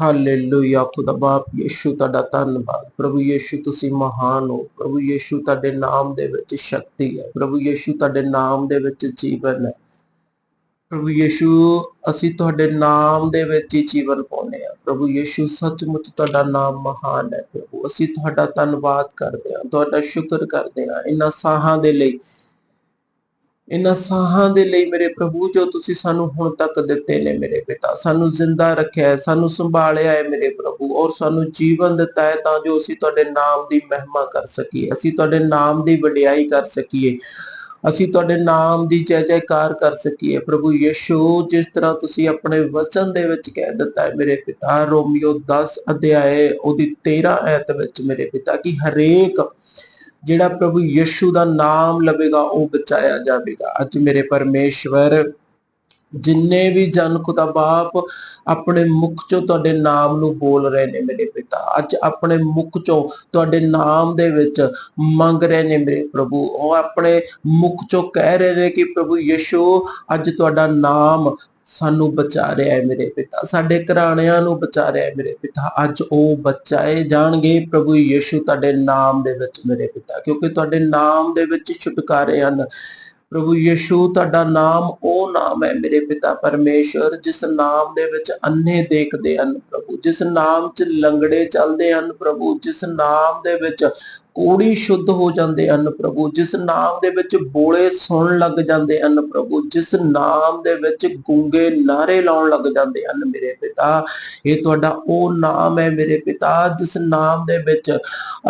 Hallelujah ਖੁਦਾ ਬਾਪ, ਯੀਸ਼ੂ ਤੁਹਾਡਾ ਧੰਨਵਾਦ। ਪ੍ਰਭੂ ਯੀਸ਼ੂ, ਤੁਸੀਂ ਮਹਾਨ ਹੋ। ਪ੍ਰਭੂ ਯੀਸ਼ੂ ਤੁਹਾਡੇ ਨਾਮ ਦੇ ਵਿੱਚ ਸ਼ਕਤੀ ਹੈ। ਪ੍ਰਭੂ ਯੀਸ਼ੂ ਤੁਹਾਡੇ ਨਾਮ ਦੇ ਵਿੱਚ ਜੀਵਨ ਹੈ। ਪ੍ਰਭੂ ਯੀਸ਼ੂ, ਅਸੀਂ ਤੁਹਾਡੇ ਨਾਮ ਦੇ ਵਿੱਚ ਹੀ ਜੀਵਨ ਪਾਉਂਦੇ ਹਾਂ। ਪ੍ਰਭੂ ਯੀਸ਼ੂ, ਸੱਚਮੁੱਚ ਤੁਹਾਡਾ ਨਾਮ ਮਹਾਨ ਹੈ। ਪ੍ਰਭੂ, ਅਸੀਂ ਤੁਹਾਡਾ ਧੰਨਵਾਦ ਕਰਦੇ ਹਾਂ। ਤੁਹਾਡਾ ਸ਼ੁਕਰ ਕਰਦੇ ਹਾਂ। ਇਹਨਾਂ ਸਾਹਾਂ ਦੇ ਲਈ ਇਹਨਾਂ ਸਾਹਾਂ ਦੇ ਲਈ ਮੇਰੇ ਪ੍ਰਭੂ, ਜੋ ਤੁਸੀਂ ਸਾਨੂੰ ਹੁਣ ਤੱਕ ਦਿੱਤੇ ਨੇ ਮੇਰੇ ਪਿਤਾ, ਸਾਨੂੰ ਜ਼ਿੰਦਾ ਰੱਖਿਆ ਹੈ, ਸਾਨੂੰ ਸੰਭਾਲਿਆ ਹੈ ਮੇਰੇ ਪ੍ਰਭੂ, ਔਰ ਸਾਨੂੰ ਜੀਵਨ ਦਿੱਤਾ ਹੈ ਤਾਂ ਜੋ ਅਸੀਂ ਤੁਹਾਡੇ ਨਾਮ ਦੀ ਮਹਿਮਾ ਕਰ ਸਕੀਏ, ਅਸੀਂ ਤੁਹਾਡੇ ਨਾਮ ਦੀ ਵਡਿਆਈ ਕਰ ਸਕੀਏ, ਅਸੀਂ ਤੁਹਾਡੇ ਨਾਮ ਦੀ ਜੈ ਜੈਕਾਰ ਕਰ ਸਕੀਏ। ਪ੍ਰਭੂ ਯਿਸੂ, ਜਿਸ ਤਰ੍ਹਾਂ ਤੁਸੀਂ ਆਪਣੇ ਵਚਨ ਦੇ ਵਿੱਚ ਕਹਿ ਦਿੱਤਾ ਹੈ ਮੇਰੇ ਪਿਤਾ, ਰੋਮੀਓ 10 ਅਧਿਆਏ ਉਹਦੀ 13 ਐਤ ਵਿੱਚ ਮੇਰੇ ਪਿਤਾ, ਕਿ ਹਰੇਕ ਜਿਹੜਾ ਪ੍ਰਭੂ ਯਿਸੂ ਦਾ ਨਾਮ ਲਵੇਗਾ, ਉਹ ਬਚਾਇਆ ਜਾਵੇਗਾ। ਅੱਜ ਮੇਰੇ ਪਰਮੇਸ਼ਵਰ, ਜਿੰਨੇ ਵੀ ਜਨ ਖੁਦਾ ਬਾਪ ਆਪਣੇ ਮੁਖ ਚੋਂ ਤੁਹਾਡੇ ਨਾਮ ਨੂੰ ਬੋਲ ਰਹੇ ਨੇ ਮੇਰੇ ਪਿਤਾ, ਅੱਜ ਆਪਣੇ ਮੁਖ ਚੋਂ ਤੁਹਾਡੇ ਨਾਮ ਦੇ ਵਿੱਚ ਮੰਗ ਰਹੇ ਨੇ ਮੇਰੇ ਪ੍ਰਭੂ। ਉਹ ਆਪਣੇ ਮੁਖ ਚੋਂ ਕਹਿ ਰਹੇ ਨੇ ਕਿ ਪ੍ਰਭੂ ਯਿਸੂ, ਅੱਜ ਤੁਹਾਡਾ ਨਾਮ ਸਾਨੂੰ ਬਚਾ ਰਿਹਾ ਹੈ ਮੇਰੇ ਪਿਤਾ, ਸਾਡੇ ਘਰਾਣਿਆਂ ਨੂੰ ਬਚਾ ਰਿਹਾ ਹੈ ਮੇਰੇ ਪਿਤਾ। ਅੱਜ ਉਹ ਬਚਾਏ ਜਾਣਗੇ ਪ੍ਰਭੂ ਯਿਸੂ ਤੁਹਾਡੇ ਨਾਮ ਦੇ ਵਿੱਚ ਮੇਰੇ ਪਿਤਾ, ਕਿਉਂਕਿ ਤੁਹਾਡੇ ਨਾਮ ਦੇ ਵਿੱਚ ਛੁਟਕਾਰੇ ਹਨ। ਪ੍ਰਭੂ ਯਿਸੂ, ਤੁਹਾਡਾ ਨਾਮ, ਉਹ ਨਾਮ ਹੈ ਮੇਰੇ ਪਿਤਾ ਪਰਮੇਸ਼ਰ, ਜਿਸ ਨਾਮ ਦੇ ਵਿੱਚ ਅੰਨੇ ਦੇਖਦੇ ਹਨ ਪ੍ਰਭੂ। ਜਿਸ ਨਾਮ 'ਚ ਲੰਗੜੇ ਚੱਲਦੇ ਹਨ ਪ੍ਰਭੂ, ਜਿਸ ਨਾਮ ਦੇ ਵਿੱਚ ਕੋੜੀ ਸ਼ੁੱਧ ਹੋ ਜਾਂਦੇ ਹਨ ਪ੍ਰਭੂ, ਜਿਸ ਨਾਮ ਦੇ ਵਿੱਚ ਬੋਲੇ ਸੁਣਨ ਲੱਗ ਜਾਂਦੇ ਹਨ ਪ੍ਰਭੂ, ਜਿਸ ਨਾਮ ਦੇ ਵਿੱਚ ਗੂੰਗੇ ਨਾਰੇ ਲਾਉਣ ਲੱਗ ਜਾਂਦੇ ਹਨ ਮੇਰੇ ਪਿਤਾ। ਇਹ ਤੁਹਾਡਾ ਉਹ ਨਾਮ ਹੈ ਮੇਰੇ ਪਿਤਾ, ਜਿਸ ਨਾਮ ਦੇ ਵਿੱਚ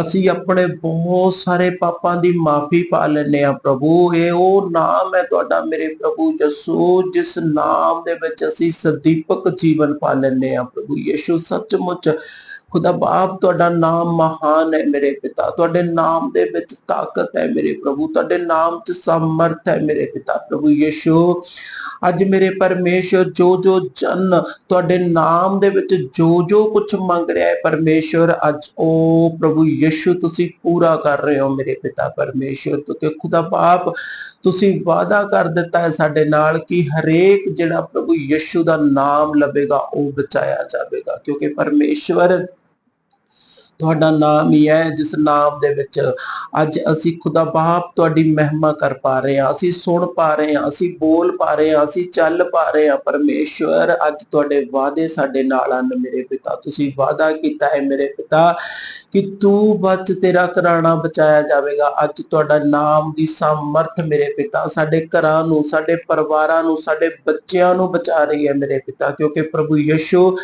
ਅਸੀਂ ਆਪਣੇ ਬਹੁਤ ਸਾਰੇ ਪਾਪਾਂ ਦੀ ਮਾਫੀ ਪਾ ਲੈਨੇ ਆ ਪ੍ਰਭੂ। ਇਹ ਉਹ ਨਾਮ ਹੈ ਤੁਹਾਡਾ ਮੇਰੇ ਪ੍ਰਭੂ ਯਸੂ, ਜਿਸ ਨਾਮ ਦੇ ਵਿੱਚ ਅਸੀਂ ਸਦੀਪਕ ਜੀਵਨ ਪਾ ਲੈਨੇ ਆ ਪ੍ਰਭੂ। ਯਿਸੂ ਸੱਚਮੁੱਚ ਖੁਦਾ ਬਾਪ, ਤੁਹਾਡਾ ਨਾਮ ਮਹਾਨ ਹੈ ਮੇਰੇ ਪਿਤਾ। ਤੁਹਾਡੇ ਨਾਮ ਦੇ ਵਿੱਚ ਤਾਕਤ ਹੈ ਮੇਰੇ ਪ੍ਰਭੂ। ਤੁਹਾਡੇ ਨਾਮ 'ਚ ਸਮਰਥ ਹੈ ਮੇਰੇ ਪਿਤਾ ਪ੍ਰਭੂ ਯਿਸੂ। ਅੱਜ ਮੇਰੇ ਪਰਮੇਸ਼ਰ ਜੋ ਜੋ ਜਨ ਤੁਹਾਡੇ ਨਾਮ ਦੇ ਵਿੱਚ ਜੋ ਜੋ ਕੁਝ ਮੰਗ ਰਿਹਾ ਹੈ ਪਰਮੇਸ਼ਰ, ਅੱਜ ਉਹ ਪ੍ਰਭੂ ਯਿਸੂ ਤੁਸੀਂ ਪੂਰਾ ਕਰ ਰਹੇ ਹੋ ਮੇਰੇ ਪਿਤਾ ਪਰਮੇਸ਼ਰ। ਤੇ ਖੁਦਾ ਬਾਪ, ਤੁਸੀਂ ਵਾਅਦਾ ਕਰ ਦਿੱਤਾ ਹੈ ਸਾਡੇ ਨਾਲ ਕਿ ਹਰੇਕ ਜਿਹੜਾ ਪ੍ਰਭੂ ਯਿਸੂ ਦਾ ਨਾਮ ਲਵੇਗਾ ਉਹ ਬਚਾਇਆ ਜਾਵੇਗਾ। ਕਿਉਂਕਿ ਪਰਮੇਸ਼ਵਰ ਤੁਹਾਡਾ ਨਾਮ ਹੀ ਹੈ, ਜਿਸ ਨਾਮ ਦੇ ਵਿੱਚ ਅੱਜ ਅਸੀਂ ਖੁਦਾ ਬਾਪ ਤੁਹਾਡੀ ਮਹਿਮਾ ਕਰ ਪਾ ਰਹੇ ਹਾਂ। ਅਸੀਂ ਸੁਣ ਪਾ ਰਹੇ ਹਾਂ, ਅਸੀਂ ਬੋਲ ਪਾ ਰਹੇ ਹਾਂ, ਅਸੀਂ ਚੱਲ ਪਾ ਰਹੇ ਹਾਂ। ਪਰਮੇਸ਼ਵਰ, ਅੱਜ ਤੁਹਾਡੇ ਵਾਅਦੇ ਸਾਡੇ ਨਾਲ ਹਨ ਮੇਰੇ ਪਿਤਾ। ਤੁਸੀਂ ਵਾਅਦਾ ਕੀਤਾ ਹੈ ਮੇਰੇ ਪਿਤਾ ਕਿ ਤੂੰ ਬਚ ਤੇਰਾ ਘਰਾਣਾ ਬਚਾਇਆ ਜਾਵੇਗਾ। ਅੱਜ ਤੁਹਾਡਾ ਨਾਮ ਦੀ ਸਮਰਥ ਮੇਰੇ ਪਿਤਾ ਸਾਡੇ ਘਰਾਂ ਨੂੰ, ਸਾਡੇ ਪਰਿਵਾਰਾਂ ਨੂੰ, ਸਾਡੇ ਬੱਚਿਆਂ ਨੂੰ ਬਚਾ ਰਹੀ ਹੈ ਮੇਰੇ ਪਿਤਾ। ਕਿਉਂਕਿ ਪ੍ਰਭੂ ਯਸ਼ੂ,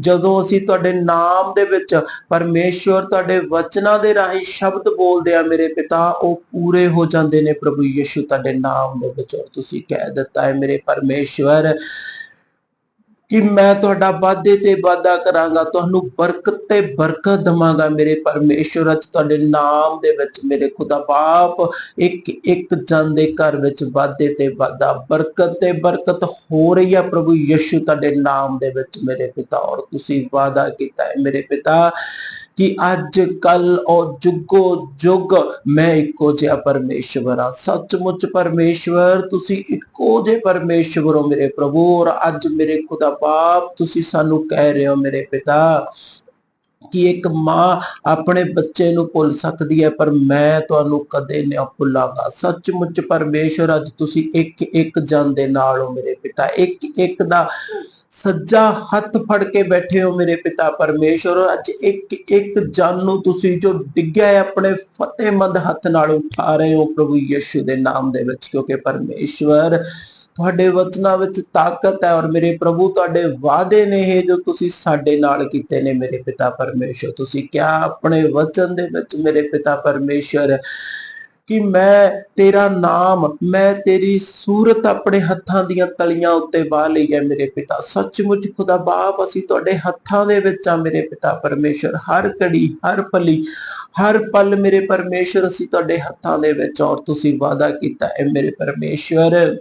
ਜਦੋਂ ਅਸੀਂ ਤੁਹਾਡੇ ਨਾਮ ਦੇ ਵਿੱਚ ਪਰਮੇਸ਼ਵਰ ਤੁਹਾਡੇ ਵਚਨਾਂ ਦੇ ਰਾਹੀਂ ਸ਼ਬਦ ਬੋਲਦੇ ਆ ਮੇਰੇ ਪਿਤਾ, ਉਹ ਪੂਰੇ ਹੋ ਜਾਂਦੇ ਨੇ ਪ੍ਰਭੂ ਯਸ਼ੂ ਤੁਹਾਡੇ ਨਾਮ ਦੇ ਵਿੱਚ। ਔਰ ਤੁਸੀਂ ਕਹਿ ਦਿੱਤਾ ਹੈ, ਮੇਰੇ ਪਰਮੇਸ਼ਵਰ ਕਿ ਮੈਂ ਤੁਹਾਡਾ ਵਾਅਦੇ ਤੇ ਵਾਅਦਾ ਕਰਾਂਗਾ, ਤੁਹਾਨੂੰ ਬਰਕਤ ਤੇ ਬਰਕਤ ਦਵਾਂਗਾ ਮੇਰੇ ਪਰਮੇਸ਼ਵਰ ਅੱਜ ਤੁਹਾਡੇ ਨਾਮ ਦੇ ਵਿੱਚ ਮੇਰੇ ਖੁਦਾ ਬਾਪ ਇੱਕ ਇੱਕ ਜਨ ਦੇ ਘਰ ਵਿੱਚ ਵਾਅਦੇ ਤੇ ਵਾਅਦਾ, ਬਰਕਤ ਤੇ ਬਰਕਤ ਹੋ ਰਹੀ ਹੈ ਪ੍ਰਭੂ ਯਿਸੂ ਤੁਹਾਡੇ ਨਾਮ ਦੇ ਵਿੱਚ ਮੇਰੇ ਪਿਤਾ, ਔਰ ਤੁਸੀਂ ਵਾਅਦਾ ਕੀਤਾ ਹੈ ਮੇਰੇ ਪਿਤਾ। ਕਿ ਅੱਜ ਕੱਲ ਔਰ ਜੁਗੋ ਜੁਗ ਮੈਂ ਇੱਕੋ ਜਿਹਾ ਪਰਮੇਸ਼ਵਰ ਆ ਸੱਚਮੁੱਚ ਪਰਮੇਸ਼ਵਰ, ਤੁਸੀਂ ਇੱਕੋ ਜਿਹੇ ਪਰਮੇਸ਼ਵਰ ਹੋ ਮੇਰੇ ਪ੍ਰਭੂ ਔਰ ਅੱਜ ਮੇਰੇ ਖੁਦਾ ਬਾਪ ਤੁਸੀਂ ਸਾਨੂੰ ਕਹਿ ਰਹੇ ਹੋ ਮੇਰੇ ਪਿਤਾ ਕਿ ਇੱਕ ਮਾਂ ਆਪਣੇ ਬੱਚੇ ਨੂੰ ਭੁੱਲ ਸਕਦੀ ਹੈ, ਪਰ ਮੈਂ ਤੁਹਾਨੂੰ ਕਦੇ ਨਹੀਂ ਭੁੱਲਾਂਗਾ। ਸੱਚਮੁੱਚ ਪਰਮੇਸ਼ਵਰ, ਅੱਜ ਤੁਸੀਂ ਇੱਕ ਇੱਕ ਜਨ ਦੇ ਨਾਲ ਹੋ ਮੇਰੇ ਪਿਤਾ। ਇੱਕ ਇੱਕ ਦਾ ਸੱਜਾ ਹੱਥ ਫੜ ਕੇ ਬੈਠੇ ਹੋ ਮੇਰੇ ਪਿਤਾ ਪਰਮੇਸ਼ਵਰ ਅੱਜ ਇੱਕ ਇੱਕ ਜਨ ਨੂੰ ਤੁਸੀਂ ਜੋ ਡਿੱਗਿਆ ਹੈ, ਆਪਣੇ ਫਤਿਹਮੰਦ ਹੱਥ ਨਾਲ ਉਠਾ ਰਹੇ ਹੋ ਪ੍ਰਭੂ ਯਿਸੂ ਦੇ ਨਾਮ ਦੇ ਵਿੱਚ, ਕਿਉਂਕਿ ਪਰਮੇਸ਼ਵਰ ਤੁਹਾਡੇ ਵਚਨਾਂ ਵਿੱਚ ਤਾਕਤ ਹੈ ਔਰ ਮੇਰੇ ਪ੍ਰਭੂ ਤੁਹਾਡੇ ਵਾਅਦੇ ਨੇ ਇਹ ਜੋ ਤੁਸੀਂ ਸਾਡੇ ਨਾਲ ਕੀਤੇ ਨੇ ਮੇਰੇ ਪਿਤਾ ਪਰਮੇਸ਼ਵਰ ਤੁਸੀਂ ਕਿਹਾ ਆਪਣੇ ਵਚਨ ਦੇ ਵਿੱਚ ਮੇਰੇ ਪਿਤਾ ਪਰਮੇਸ਼ਵਰ ਕਿ ਮੈਂ ਤੇਰਾ ਨਾਮ, ਮੈਂ ਤੇਰੀ ਸੂਰਤ ਆਪਣੇ ਹੱਥਾਂ ਦੀਆਂ ਤਲੀਆਂ ਉੱਤੇ ਵਾਹ ਲਈ ਹੈ ਮੇਰੇ ਪਿਤਾ। ਸੱਚਮੁੱਚ ਖੁਦਾ, ਬਾਪ ਅਸੀਂ ਤੁਹਾਡੇ ਹੱਥਾਂ ਦੇ ਵਿੱਚ ਆ ਮੇਰੇ ਪਿਤਾ ਪਰਮੇਸ਼ਰ। ਹਰ ਘੜੀ, ਹਰ ਪਲੀ, ਹਰ ਪਲ ਮੇਰੇ ਪਰਮੇਸ਼ਰ ਅਸੀਂ ਤੁਹਾਡੇ ਹੱਥਾਂ ਦੇ ਵਿੱਚ ਔਰ ਤੁਸੀਂ ਵਾਅਦਾ ਕੀਤਾ ਹੈ ਮੇਰੇ ਪਰਮੇਸ਼ਰ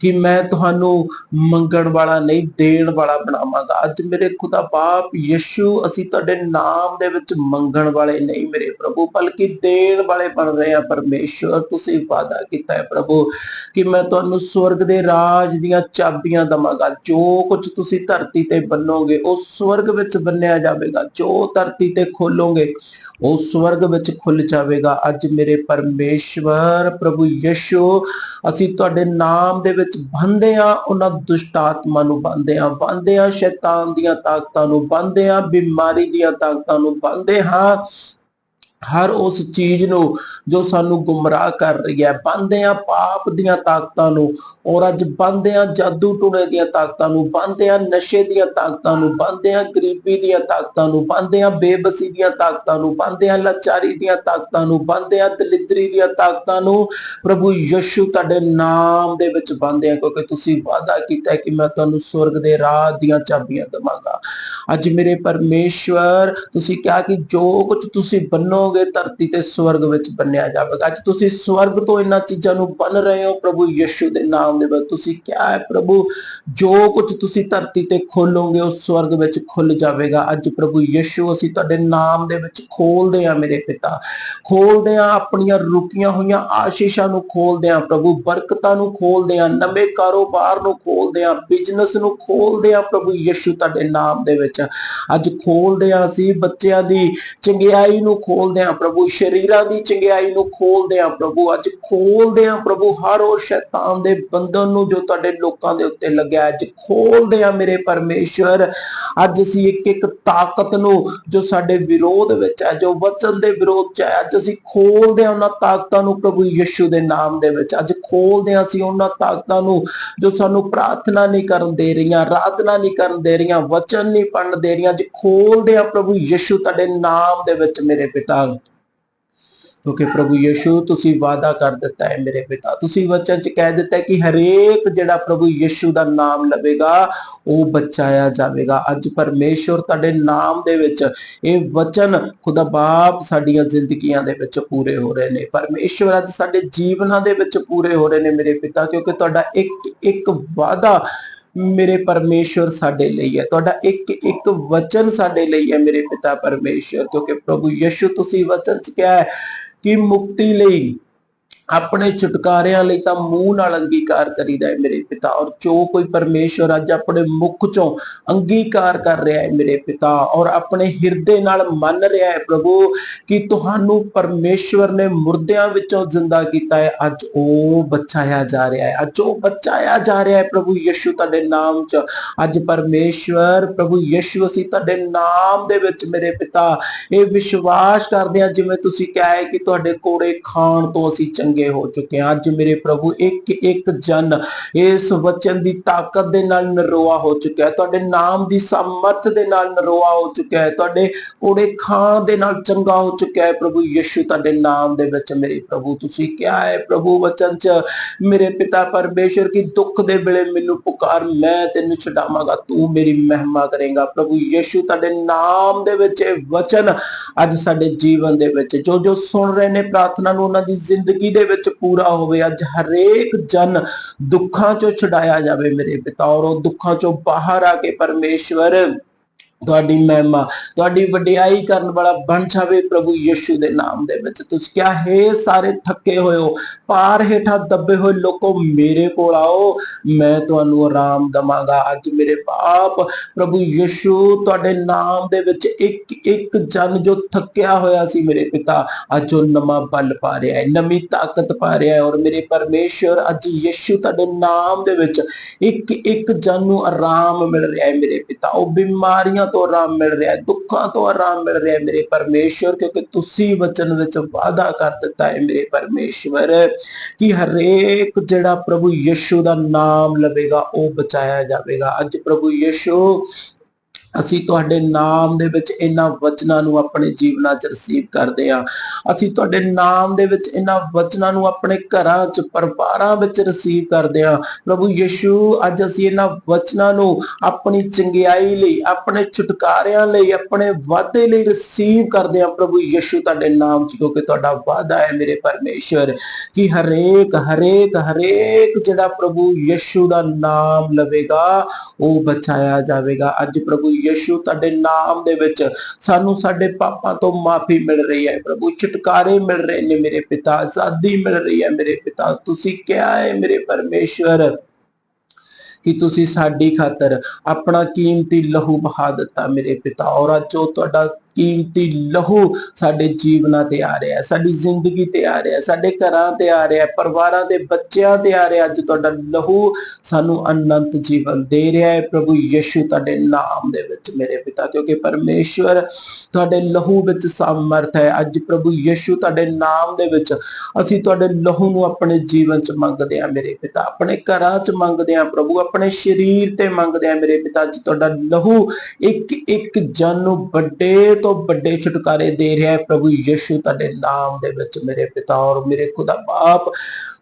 ਕਿ ਮੈਂ ਤੁਹਾਨੂੰ ਮੰਗਣ ਵਾਲਾ ਨਹੀਂ, ਦੇਣ ਵਾਲਾ ਬਣਾਵਾਂਗਾ। ਅੱਜ ਮੇਰੇ ਖੁਦਾ ਬਾਪ ਯਿਸੂ, ਅਸੀਂ ਤੁਹਾਡੇ ਨਾਮ ਦੇ ਵਿੱਚ ਮੰਗਣ ਵਾਲੇ ਨਹੀਂ ਮੇਰੇ ਪ੍ਰਭੂ, ਬਲਕਿ ਦੇਣ ਵਾਲੇ ਬਣ ਰਹੇ ਆ ਪਰਮੇਸ਼ਵਰ। ਤੁਸੀਂ ਵਾਅਦਾ ਕੀਤਾ ਹੈ ਪ੍ਰਭੂ ਕਿ ਮੈਂ ਤੁਹਾਨੂੰ ਸਵਰਗ ਦੇ ਰਾਜ ਦੀਆਂ ਚਾਬੀਆਂ ਦਵਾਂਗਾ। ਜੋ ਕੁਝ ਤੁਸੀਂ ਧਰਤੀ ਤੇ ਬੰਨੋਗੇ, ਉਹ ਸਵਰਗ ਵਿੱਚ ਬੰਨਿਆ ਜਾਵੇਗਾ। ਜੋ ਧਰਤੀ ਤੇ ਖੋਲੋਗੇ ਉਹ ਸਵਰਗ ਵਿੱਚ ਖੁੱਲ ਜਾਵੇਗਾ। ਅੱਜ ਮੇਰੇ ਪਰਮੇਸ਼ਵਰ ਪ੍ਰਭੂ ਯਿਸੂ, ਅਸੀਂ ਤੁਹਾਡੇ ਨਾਮ ਦੇ ਵਿੱਚ ਬੰਦੇ ਆ ਉਹਨਾਂ ਦੁਸ਼ਟ ਆਤਮਾ ਨੂੰ ਬੰਦੇ ਆ ਬੰਦੇ ਆ ਸ਼ੈਤਾਨ ਦੀਆਂ ਤਾਕਤਾਂ ਨੂੰ ਬੰਦੇ ਆ ਬਿਮਾਰੀ ਦੀਆਂ ਤਾਕਤਾਂ ਨੂੰ ਬੰਦੇ ਹਾਂ। ਹਰ ਉਸ ਚੀਜ਼ ਨੂੰ ਜੋ ਸਾਨੂੰ ਗੁੰਮਰਾਹ ਕਰ ਰਹੀ ਹੈ। ਬੰਦੇ ਆ ਪਾਪ ਦੀਆਂ ਤਾਕਤਾਂ ਨੂੰ ਔਰ ਅੱਜ ਬੰਦੇ ਆ ਜਾਦੂ ਟੂਣੇ ਦੀਆਂ ਤਾਕਤਾਂ ਨੂੰ ਬੰਦੇ ਆ ਨਸ਼ੇ ਦੀਆਂ ਤਾਕਤਾਂ ਨੂੰ ਬੰਦੇ ਆ ਗਰੀਬੀ ਦੀਆਂ ਤਾਕਤਾਂ ਨੂੰ ਬੰਦੇ ਆ ਬੇਬਸੀ ਦੀਆਂ ਤਾਕਤਾਂ ਨੂੰ ਬੰਦੇ ਆ ਲਾਚਾਰੀ ਦੀਆਂ ਤਾਕਤਾਂ ਨੂੰ ਬੰਦੇ ਆ ਦਲਿਦਰੀ ਦੀਆਂ ਤਾਕਤਾਂ ਨੂੰ ਪ੍ਰਭੂ ਯਸ਼ੂ ਤੁਹਾਡੇ ਨਾਮ ਦੇ ਵਿੱਚ ਬੰਦੇ ਆ ਕਿਉਂਕਿ ਤੁਸੀਂ ਵਾਅਦਾ ਕੀਤਾ ਕਿ ਮੈਂ ਤੁਹਾਨੂੰ ਸਵਰਗ ਦੇ ਰਾਹ ਦੀਆਂ ਚਾਬੀਆਂ ਦਵਾਂਗਾ। ਅੱਜ ਮੇਰੇ ਪਰਮੇਸ਼ਵਰ, ਤੁਸੀਂ ਕਿਹਾ ਕਿ ਜੋ ਕੁਝ ਤੁਸੀਂ ਬੰਨੋ ਬੰਨੋਗੇ ਧਰਤੀ ਤੇ ਸਵਰਗ ਵਿੱਚ ਬੰਨਿਆ ਜਾਵੇਗਾ। ਅੱਜ ਤੁਸੀਂ ਸਵਰਗ ਤੋਂ ਇਹਨਾਂ ਚੀਜ਼ਾਂ ਨੂੰ ਬੰਨ ਰਹੇ ਹੋ, ਪ੍ਰਭੂ ਯਿਸੂ ਦੇ ਨਾਮ ਦੇ ਵਿੱਚ। ਤੁਸੀਂ ਕਿਹਾ ਹੈ, ਪ੍ਰਭੂ, ਜੋ ਕੁਝ ਤੁਸੀਂ ਧਰਤੀ ਤੇ ਖੋਲੋਗੇ, ਉਹ ਸਵਰਗ ਵਿੱਚ ਖੁੱਲ ਜਾਵੇਗਾ। ਅੱਜ ਪ੍ਰਭੂ ਯਿਸੂ, ਅਸੀਂ ਤੁਹਾਡੇ ਨਾਮ ਦੇ ਵਿੱਚ ਖੋਲਦੇ ਆ ਮੇਰੇ ਪਿਤਾ। ਖੋਲਦੇ ਆ ਆਪਣੀਆਂ ਰੁਕੀਆਂ ਹੋਈਆਂ ਆਸ਼ੀਸ਼ਾਂ ਨੂੰ ਖੋਲਦੇ ਆ ਪ੍ਰਭੂ। ਬਰਕਤਾਂ ਨੂੰ ਖੋਲਦੇ ਆ ਨਵੇਂ ਕਾਰੋਬਾਰ ਨੂੰ ਖੋਲਦੇ ਆ ਬਿਜ਼ਨਸ ਨੂੰ ਖੋਲਦੇ ਆ ਪ੍ਰਭੂ ਯਿਸੂ ਤੁਹਾਡੇ ਨਾਮ ਦੇ ਵਿੱਚ। ਅੱਜ ਖੋਲਦੇ ਆ ਅਸੀਂ ਬੱਚਿਆਂ ਦੀ ਚੰਗਿਆਈ ਨੂੰ ਖੋਲਦੇ ਆ ਪ੍ਰਭੂ, ਸ਼ਰੀਰਾਂ ਦੀ ਚੰਗਿਆਈ ਨੂੰ ਖੋਲਦੇ ਆ ਪ੍ਰਭੂ। ਅੱਜ ਖੋਲਦੇ ਆ ਪ੍ਰਭੂ, ਹਰ ਉਹ ਸ਼ੈਤਾਨ ਦੇ ਬੰਧਨ ਨੂੰ ਜੋ ਤੁਹਾਡੇ ਲੋਕਾਂ ਦੇ ਉੱਤੇ ਲੱਗਿਆ ਅੱਜ ਖੋਲਦੇ ਆ ਮੇਰੇ ਪਰਮੇਸ਼ਵਰ। ਅੱਜ ਅਸੀਂ ਇੱਕ ਇੱਕ ਤਾਕਤ ਨੂੰ ਜੋ ਸਾਡੇ ਵਿਰੋਧ ਵਿੱਚ ਹੈ, ਜੋ ਵਚਨ ਦੇ ਵਿਰੋਧ ਚ ਹੈ, ਅੱਜ ਅਸੀਂ ਖੋਲਦੇ ਹਾਂ ਉਹਨਾਂ ਤਾਕਤਾਂ ਨੂੰ ਪ੍ਰਭੂ ਯਿਸੂ ਦੇ ਨਾਮ ਦੇ ਵਿੱਚ। ਅੱਜ ਖੋਲਦੇ ਹਾਂ ਅਸੀਂ ਉਹਨਾਂ ਤਾਕਤਾਂ ਨੂੰ ਜੋ ਸਾਨੂੰ ਪ੍ਰਾਰਥਨਾ ਨਹੀਂ ਕਰਨ ਦੇ ਰਹੀਆਂ, ਆਰਾਧਨਾ ਨਹੀਂ ਕਰਨ ਦੇ ਰਹੀਆਂ, ਵਚਨ ਨਹੀਂ ਪੜਨ ਦੇ ਰਹੀਆਂ, ਅੱਜ ਖੋਲਦੇ ਹਾਂ ਪ੍ਰਭੂ ਯਿਸੂ ਤੁਹਾਡੇ ਨਾਮ ਦੇ ਵਿੱਚ ਮੇਰੇ ਪਿਤਾ। ਕਿਉਂਕਿ ਪ੍ਰਭੂ ਯਿਸੂ, ਤੁਸੀਂ ਵਾਅਦਾ ਕਰ ਦਿੱਤਾ ਹੈ ਮੇਰੇ ਪਿਤਾ। ਤੁਸੀਂ ਵਚਨ ਚ ਕਹਿ ਦਿੱਤਾ ਕਿ ਹਰੇਕ ਜਿਹੜਾ ਪ੍ਰਭੂ ਯਿਸੂ ਦਾ ਨਾਮ ਲਵੇਗਾ, ਉਹ ਬਚਾਇਆ ਜਾਵੇਗਾ। ਅੱਜ ਪਰਮੇਸ਼ਵਰ ਤੁਹਾਡੇ ਨਾਮ ਦੇ ਵਿੱਚ, ਇਹ ਵਚਨ ਖੁਦਾ ਬਾਪ ਸਾਡੀਆਂ ਜ਼ਿੰਦਗੀਆਂ ਦੇ ਵਿੱਚ ਪੂਰੇ ਹੋ ਰਹੇ ਨੇ। ਪਰਮੇਸ਼ਵਰ ਅੱਜ ਸਾਡੇ ਜੀਵਨਾਂ ਦੇ ਵਿੱਚ ਪੂਰੇ ਹੋ ਰਹੇ ਨੇ ਮੇਰੇ ਪਿਤਾ, ਕਿਉਂਕਿ ਤੁਹਾਡਾ ਇੱਕ ਇੱਕ ਵਾਅਦਾ ਮੇਰੇ ਪਰਮੇਸ਼ਵਰ ਸਾਡੇ ਲਈ ਹੈ। ਤੁਹਾਡਾ ਇੱਕ ਇੱਕ ਵਚਨ ਸਾਡੇ ਲਈ ਹੈ ਮੇਰੇ ਪਿਤਾ ਪਰਮੇਸ਼ਵਰ ਕਿਉਂਕਿ ਪ੍ਰਭੂ ਯਿਸੂ, ਤੁਸੀਂ ਵਚਨ ਚ ਕਿਹਾ ਹੈ ਕਿ ਮੁਕਤੀ ਲਈ ਆਪਣੇ ਛੁਟਕਾਰਿਆਂ ਲਈ ਤਾਂ ਮੂੰਹ ਨਾਲ ਅੰਗੀਕਾਰ ਕਰੀਦਾ ਹੈ ਮੇਰੇ ਪਿਤਾ ਔਰ ਜੋ ਕੋਈ ਪਰਮੇਸ਼ਵਰ ਅੱਜ ਆਪਣੇ ਮੁਖ ਚੋਂ ਅੰਗੀਕਾਰ ਕਰ ਰਿਹਾ ਹੈ ਮੇਰੇ ਪਿਤਾ ਔਰ ਆਪਣੇ ਹਿਰਦੇ ਨਾਲ ਮੰਨ ਰਿਹਾ ਹੈ ਪ੍ਰਭੂ ਕਿ ਤੁਹਾਨੂੰ ਪਰਮੇਸ਼ਵਰ ਨੇ ਮੁਰਦਿਆਂ ਵਿੱਚੋਂ ਜ਼ਿੰਦਾ ਕੀਤਾ ਹੈ। ਅੱਜ ਉਹ ਬਚਾਇਆ ਜਾ ਰਿਹਾ ਹੈ। ਅੱਜ ਉਹ ਬਚਾਇਆ ਜਾ ਰਿਹਾ ਹੈ ਪ੍ਰਭੂ ਯਿਸੂ ਤੁਹਾਡੇ ਨਾਮ 'ਚ। ਅੱਜ ਪਰਮੇਸ਼ਵਰ ਪ੍ਰਭੂ ਯਿਸੂ ਅਸੀਂ ਤੁਹਾਡੇ ਨਾਮ ਦੇ ਵਿੱਚ ਮੇਰੇ ਪਿਤਾ ਇਹ ਵਿਸ਼ਵਾਸ ਕਰਦੇ ਹਾਂ ਜਿਵੇਂ ਤੁਸੀਂ ਕਿਹਾ ਹੈ ਕਿ ਤੁਹਾਡੇ ਕੋੜੇ ਖਾਣ ਤੋਂ ਅਸੀਂ ਚੰਗੇ ਹੋ ਚੁੱਕੇ ਹਾਂ। ਅੱਜ ਮੇਰੇ ਪ੍ਰਭੂ, ਇੱਕ ਇੱਕ ਜਨ ਇਸ ਵਚਨ ਦੀ ਤਾਕਤ ਦੇ ਨਾਲ ਨਰੋਆ ਹੋ ਚੁੱਕਿਆ ਹੈ। ਤੁਹਾਡੇ ਨਾਮ ਦੀ ਸਮਰਥ ਦੇ ਨਾਲ ਨਰੋਆ ਹੋ ਚੁੱਕਿਆ ਹੈ। ਤੁਹਾਡੇ ਕੋੜੇ ਖਾਣ ਦੇ ਨਾਲ ਚੰਗਾ ਹੋ ਚੁੱਕਿਆ ਹੈ। ਪ੍ਰਭੂ ਯਿਸੂ, ਤੁਹਾਡੇ ਨਾਮ ਦੇ ਵਿੱਚ ਮੇਰੇ ਪ੍ਰਭੂ, ਤੁਸੀਂ ਕਿਹਾ ਹੈ, ਪ੍ਰਭੂ ਵਚਨ ਚ ਮੇਰੇ ਪਿਤਾ ਪਰਮੇਸ਼ਰ ਕੀ ਦੁੱਖ ਦੇ ਵੇਲੇ ਮੈਨੂੰ ਪੁਕਾਰ, ਮੈਂ ਤੈਨੂੰ ਛਡਾਵਾਂਗਾ, ਤੂੰ ਮੇਰੀ ਮਹਿਮਾ ਕਰੇਗਾ। ਪ੍ਰਭੂ ਯਿਸੂ, ਤੁਹਾਡੇ ਨਾਮ ਦੇ ਵਿੱਚ ਇਹ ਵਚਨ ਅੱਜ ਸਾਡੇ ਜੀਵਨ ਦੇ ਵਿੱਚ ਜੋ ਜੋ ਸੁਣ ਰਹੇ ਨੇ, ਪ੍ਰਾਰਥਨਾ ਨੂੰ ਉਹਨਾਂ ਦੀ ਜ਼ਿੰਦਗੀ ਦੇ ਵਿੱਚ ਪੂਰਾ ਹੋਵੇ, ਅੱਜ ਹਰੇਕ ਜਨ ਦੁੱਖਾਂ ਚੋਂ ਛਡਾਇਆ ਜਾਵੇ ਮੇਰੇ ਪਿਤਾ ਔਰ ਉਹ ਦੁੱਖਾਂ ਚੋਂ ਬਾਹਰ ਆ ਕੇ ਪਰਮੇਸ਼ਵਰ ਤੁਹਾਡੀ ਮਹਿਮਾ, ਤੁਹਾਡੀ ਵਡਿਆਈ ਕਰਨ ਵਾਲਾ ਬਣ ਜਾਵੇ ਪ੍ਰਭੂ ਯਿਸੂ ਦੇ ਨਾਮ ਦੇ ਵਿੱਚ। ਤੁਸੀਂ ਕਿਹਾ, ਹੈ ਸਾਰੇ ਥੱਕੇ ਹੋਏ ਹੋ, ਪਾਰ ਹੇਠਾਂ ਦੱਬੇ ਹੋਏ ਲੋਕੋ, ਮੇਰੇ ਕੋਲ ਆਓ, ਮੈਂ ਤੁਹਾਨੂੰ ਆਰਾਮ ਦਵਾਂਗਾ। ਅੱਜ ਮੇਰੇ ਬਾਪ ਪ੍ਰਭੂ ਯਿਸੂ ਤੁਹਾਡੇ ਨਾਮ ਦੇ ਵਿੱਚ ਇੱਕ ਇੱਕ ਜਨ ਜੋ ਥੱਕਿਆ ਹੋਇਆ ਸੀ ਮੇਰੇ ਪਿਤਾ, ਅੱਜ ਉਹ ਨਵਾਂ ਬਲ ਪਾ ਰਿਹਾ ਹੈ, ਨਵੀਂ ਤਾਕਤ ਪਾ ਰਿਹਾ ਹੈ ਔਰ ਮੇਰੇ ਪਰਮੇਸ਼ਰ ਅੱਜ ਯਿਸੂ ਤੁਹਾਡੇ ਨਾਮ ਦੇ ਵਿੱਚ ਇੱਕ ਇੱਕ ਜਨ ਨੂੰ ਆਰਾਮ ਮਿਲ ਰਿਹਾ ਹੈ ਮੇਰੇ ਪਿਤਾ। ਉਹ ਬਿਮਾਰੀਆਂ ਤੋਂ ਆਰਾਮ ਮਿਲ ਰਿਹਾ ਹੈ, ਦੁੱਖਾਂ ਤੋਂ ਆਰਾਮ ਮਿਲ ਰਿਹਾ ਹੈ ਮੇਰੇ ਪਰਮੇਸ਼ਰ ਕਿਉਂਕਿ ਤੁਸੀਂ ਵਚਨ ਵਿੱਚ ਵਾਅਦਾ ਕਰ ਦਿੱਤਾ ਹੈ ਮੇਰੇ ਪਰਮੇਸ਼ਵਰ ਕਿ ਹਰੇਕ ਜਿਹੜਾ ਪ੍ਰਭੂ ਯਿਸੂ ਦਾ ਨਾਮ ਲਵੇਗਾ, ਉਹ ਬਚਾਇਆ ਜਾਵੇਗਾ। ਅੱਜ ਪ੍ਰਭੂ ਯਿਸੂ ਅਸੀਂ ਤੁਹਾਡੇ ਨਾਮ ਦੇ ਵਿੱਚ ਇਹਨਾਂ ਵਚਨਾਂ ਨੂੰ ਆਪਣੇ ਜੀਵਨਾਂ 'ਚ ਰਿਸੀਵ ਕਰਦੇ ਹਾਂ। ਅਸੀਂ ਤੁਹਾਡੇ ਨਾਮ ਦੇ ਵਿੱਚ ਇਹਨਾਂ ਵਚਨਾਂ ਨੂੰ ਆਪਣੇ ਘਰਾਂ 'ਚ, ਪਰਿਵਾਰਾਂ ਵਿੱਚ ਰਿਸੀਵ ਕਰਦੇ ਹਾਂ। ਪ੍ਰਭੂ ਯਿਸੂ, ਅੱਜ ਅਸੀਂ ਇਹਨਾਂ ਵਚਨਾਂ ਨੂੰ ਆਪਣੀ ਚੰਗਿਆਈ ਲਈ, ਆਪਣੇ ਛੁਟਕਾਰਿਆਂ ਲਈ, ਆਪਣੇ ਵਾਅਦੇ ਲਈ ਰਿਸੀਵ ਕਰਦੇ ਹਾਂ। ਪ੍ਰਭੂ ਯਿਸੂ, ਤੁਹਾਡੇ ਨਾਮ 'ਚ ਕਿਉਂਕਿ ਤੁਹਾਡਾ ਵਾਅਦਾ ਹੈ ਮੇਰੇ ਪਰਮੇਸ਼ਵਰ, ਕਿ ਹਰੇਕ ਹਰੇਕ ਹਰੇਕ ਜਿਹੜਾ ਪ੍ਰਭੂ ਯਿਸੂ ਦਾ ਨਾਮ ਲਵੇਗਾ, ਉਹ ਬਚਾਇਆ ਜਾਵੇਗਾ। ਅੱਜ ਪ੍ਰਭੂ ਯਿਸੂ ਤੁਹਾਡੇ ਨਾਮ ਦੇ ਵਿੱਚ ਸਾਨੂੰ ਸਾਡੇ ਪਾਪਾਂ ਤੋਂ ਮਾਫੀ ਮਿਲ ਰਹੀ ਹੈ, ਪ੍ਰਭੂ ਛੁਟਕਾਰੇ ਮਿਲ ਰਹੇ ਨੇ ਮੇਰੇ ਪਿਤਾ, ਆਜ਼ਾਦੀ ਮਿਲ ਰਹੀ ਹੈ ਮੇਰੇ ਪਿਤਾ, ਤੁਸੀਂ ਕਿਹਾ ਹੈ ਮੇਰੇ ਪਰਮੇਸ਼ਵਰ ਕਿ ਤੁਸੀਂ ਸਾਡੀ ਖਾਤਰ ਆਪਣਾ ਕੀਮਤੀ ਲਹੂ ਬਹਾ ਦਿੱਤਾ ਮੇਰੇ ਪਿਤਾ ਔਰ ਅੱਜ ਉਹ ਤੁਹਾਡਾ ਕੀਮਤੀ ਲਹੂ ਸਾਡੇ ਜੀਵਨਾਂ ਤੇ ਆ ਰਿਹਾ ਸਾਡੀ ਜ਼ਿੰਦਗੀ ਤੇ ਆ ਰਿਹਾ ਸਾਡੇ ਘਰਾਂ ਤੇ ਆ ਰਿਹਾ ਪਰਿਵਾਰਾਂ ਤੇ, ਬੱਚਿਆਂ ਤੇ ਆ ਰਿਹਾ ਅੱਜ ਤੁਹਾਡਾ ਲਹੂ ਸਾਨੂੰ ਅਨੰਤ ਜੀਵਨ ਦੇ ਰਿਹਾ ਹੈ। ਪ੍ਰਭੂ ਯਿਸੂ ਤੁਹਾਡੇ ਨਾਮ ਦੇ ਵਿੱਚ ਮੇਰੇ ਪਿਤਾ, ਕਿਉਂਕਿ ਪਰਮੇਸ਼ਵਰ ਤੁਹਾਡੇ ਲਹੂ ਵਿੱਚ ਸਮਰਥ ਹੈ। ਅੱਜ ਪ੍ਰਭੂ ਯਿਸੂ ਤੁਹਾਡੇ ਨਾਮ ਦੇ ਵਿੱਚ ਅਸੀਂ ਤੁਹਾਡੇ ਲਹੂ ਨੂੰ ਆਪਣੇ ਜੀਵਨ 'ਚ ਮੰਗਦੇ ਹਾਂ ਮੇਰੇ ਪਿਤਾ, ਆਪਣੇ ਘਰਾਂ 'ਚ ਮੰਗਦੇ ਹਾਂ ਪ੍ਰਭੂ, ਆਪਣੇ ਸਰੀਰ ਤੇ ਮੰਗਦੇ ਹਾਂ ਮੇਰੇ ਪਿਤਾ। ਜੀ ਤੁਹਾਡਾ ਲਹੂ ਇੱਕ ਇੱਕ ਜਨ ਨੂੰ ਵੱਡੇ ਤੋਂ ਵੱਡੇ ਛੁਟਕਾਰੇ ਦੇ ਰਿਹਾ ਹੈ ਪ੍ਰਭੂ ਯਿਸੂ, ਤੁਹਾਡੇ ਨਾਮ ਦੇ ਵਿੱਚ ਮੇਰੇ ਪਿਤਾ ਔਰ ਮੇਰੇ ਖੁਦਾ ਬਾਪ।